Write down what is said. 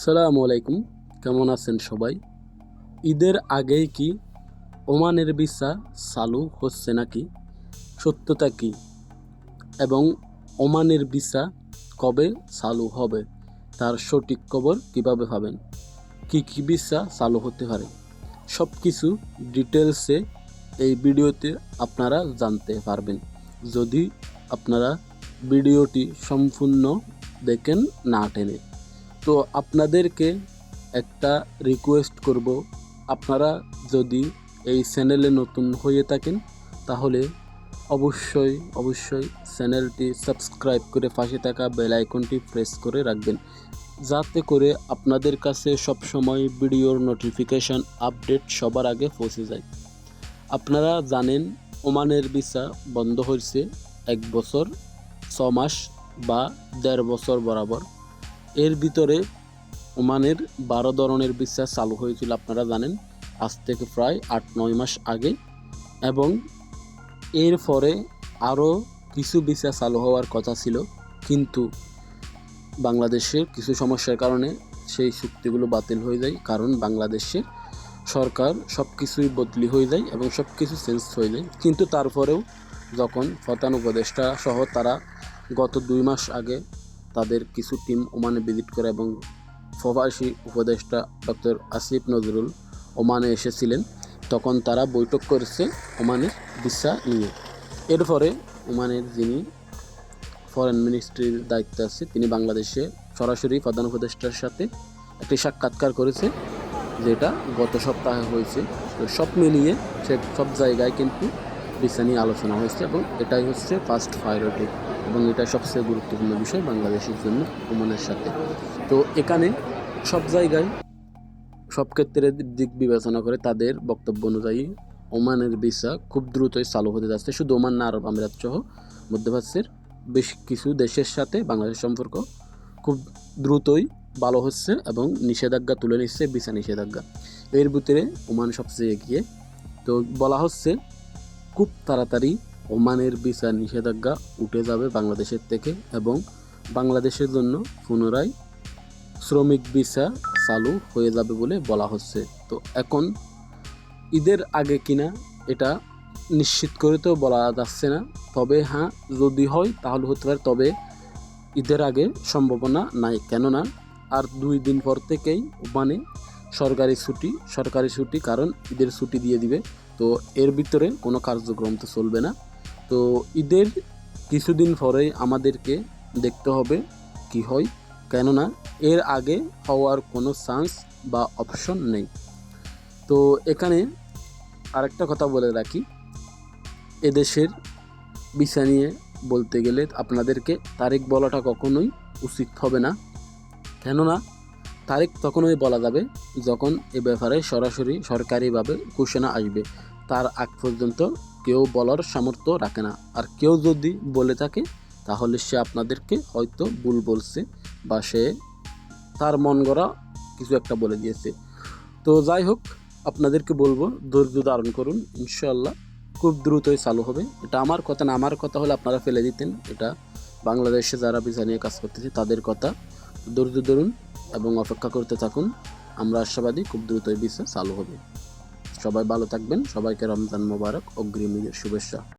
সালামু আলাইকুম, কেমন আছেন সবাই? ঈদের আগেই কি ওমানের ভিসা চালু হচ্ছে নাকি? সত্যতা কি? এবং ওমানের ভিসা কবে চালু হবে? তার সঠিক খবর কীভাবে পাবেন? কি কি ভিসা চালু হতে পারে? সব কিছু ডিটেলসে এই ভিডিওতে আপনারা জানতে পারবেন। যদি আপনারা ভিডিওটি সম্পূর্ণ দেখেন না টেনে। তো আপনাদেরকে একটা রিকোয়েস্ট করব। আপনারা যদি এই চ্যানেলে নতুন হয়ে থাকেন, তাহলে অবশ্যই অবশ্যই চ্যানেলটি সাবস্ক্রাইব করে পাশে থাকা বেল আইকনটি প্রেস করে রাখবেন। যাতে করে আপনাদের কাছে সবসময় ভিডিওর নোটিফিকেশন আপডেট সবার আগে পৌঁছে যায়। আপনারা জানেন, ওমানের ভিসা বন্ধ হয়েছে এক বছর, ছ মাস বা দেড় বছর বরাবর। এর ভিতরে ওমানের বারো ধরনের বিশ্বাস চালু হয়েছিল, আপনারা জানেন, আজ থেকে প্রায় আট, নয় মাস আগে। এবং এর পরে আরও কিছু ভিসা চালু হওয়ার কথা ছিল, কিন্তু বাংলাদেশের কিছু সমস্যার কারণে সেই চুক্তিগুলো বাতিল হয়ে যায়, কারণ বাংলাদেশে সরকার সব কিছুই বদলি হয়ে যায় এবং সব কিছু চেঞ্জ হয়ে যায়। কিন্তু তারপরেও যখন প্রধান উপদেষ্টা সহ তারা গত দুই মাস আগে তাদের কিছু টিম ওমানে ভিজিট করে এবং প্রবাসী উপদেষ্টা ডক্টর আসিফ নজরুল ওমানে এসেছিলেন। তখন তারা বৈঠক করেছে ওমানের ভিসা নিয়ে। এরপরে ওমানের যিনি ফরেন মিনিস্ট্রির দায়িত্বে আছে, তিনি বাংলাদেশে সরাসরি প্রধান উপদেষ্টার সাথে একটি সাক্ষাৎকার করেছে, যেটা গত সপ্তাহে হয়েছে। তো সব মিলিয়ে সে সব জায়গায় কিন্তু ভিসা নিয়ে আলোচনা হয়েছে এবং এটাই হচ্ছে ফার্স্ট প্রায়োরিটি এবং এটা সবচেয়ে গুরুত্বপূর্ণ বিষয় বাংলাদেশের জন্য, ওমানের সাথে। তো এখানে সব জায়গায়, সব ক্ষেত্রে দিক বিবেচনা করে তাদের বক্তব্য অনুযায়ী ওমানের ভিসা খুব দ্রুতই চালু হতে যাচ্ছে। শুধু ওমান না, আরব আমিরাত সহ মধ্যপ্রাচ্যের বেশ কিছু দেশের সাথে বাংলাদেশ সম্পর্ক খুব দ্রুতই ভালো হচ্ছে এবং নিষেধাজ্ঞা তুলে নিচ্ছে, ভিসা নিষেধাজ্ঞা। এর ভিতরে ওমান সবচেয়ে এগিয়ে। তো বলা হচ্ছে, খুব তাড়াতাড়ি ওমানের ভিসা নিষেধাজ্ঞা উঠে যাবে বাংলাদেশের থেকে এবং বাংলাদেশের জন্য পুনরায় শ্রমিক ভিসা চালু হয়ে যাবে বলে বলা হচ্ছে। তো এখন ঈদের আগে কিনা এটা নিশ্চিত করে তো বলা যাচ্ছে না। তবে হ্যাঁ যদি হয় তাহলে হতে পারে, তবে ঈদের আগে সম্ভাবনা নাই। কেননা আর দুই দিন পর থেকেই ওমানে সরকারি ছুটি সরকারি ছুটি কারণ ঈদের ছুটি দিয়ে দিবে। তো এর ভিতরে কোনো কার্যক্রম তো চলবে না। তো ঈদের কিছুদিন পরেই আমাদেরকে দেখতে হবে কি হয়। কেননা এর আগে হওয়ার কোনো চান্স বা অপশন নেই। তো এখানে আরেকটা কথা বলে রাখি। এদেশের ভিসা নিয়ে বলতে গেলে আপনাদেরকে তারিখ বলাটা কখনোই উচিত হবে না। কেননা তারিখ তখনই বলা যাবে যখন এ ব্যাপারে সরাসরি সরকারিভাবে ঘোষণা আসবে। তার আগ পর্যন্ত কেউ বলার সামর্থ্য রাখে না। আর কেউ যদি বলে থাকে, তাহলে সে আপনাদেরকে হয়তো ভুল বলছে বা সে তার মন গড়া কিছু একটা বলে দিয়েছে। তো যাই হোক, আপনাদেরকে বলব, ধৈর্য ধারণ করুন ইনশাল্লাহ খুব দ্রুতই চালু হবে। এটা আমার কথা না, আমার কথা হলে আপনারা ফেলে দিতেন। এটা বাংলাদেশে যারা ভিসা নিয়ে কাজ করতেছে, তাদের কথা ধৈর্য ধরুন এবং অপেক্ষা করতে থাকুন। আমরা আশাবাদী খুব দ্রুতই ভিসা চালু হবে। সবাই ভালো থাকবেন। সবাইকে রমজান মোবারক অগ্রিম শুভেচ্ছা।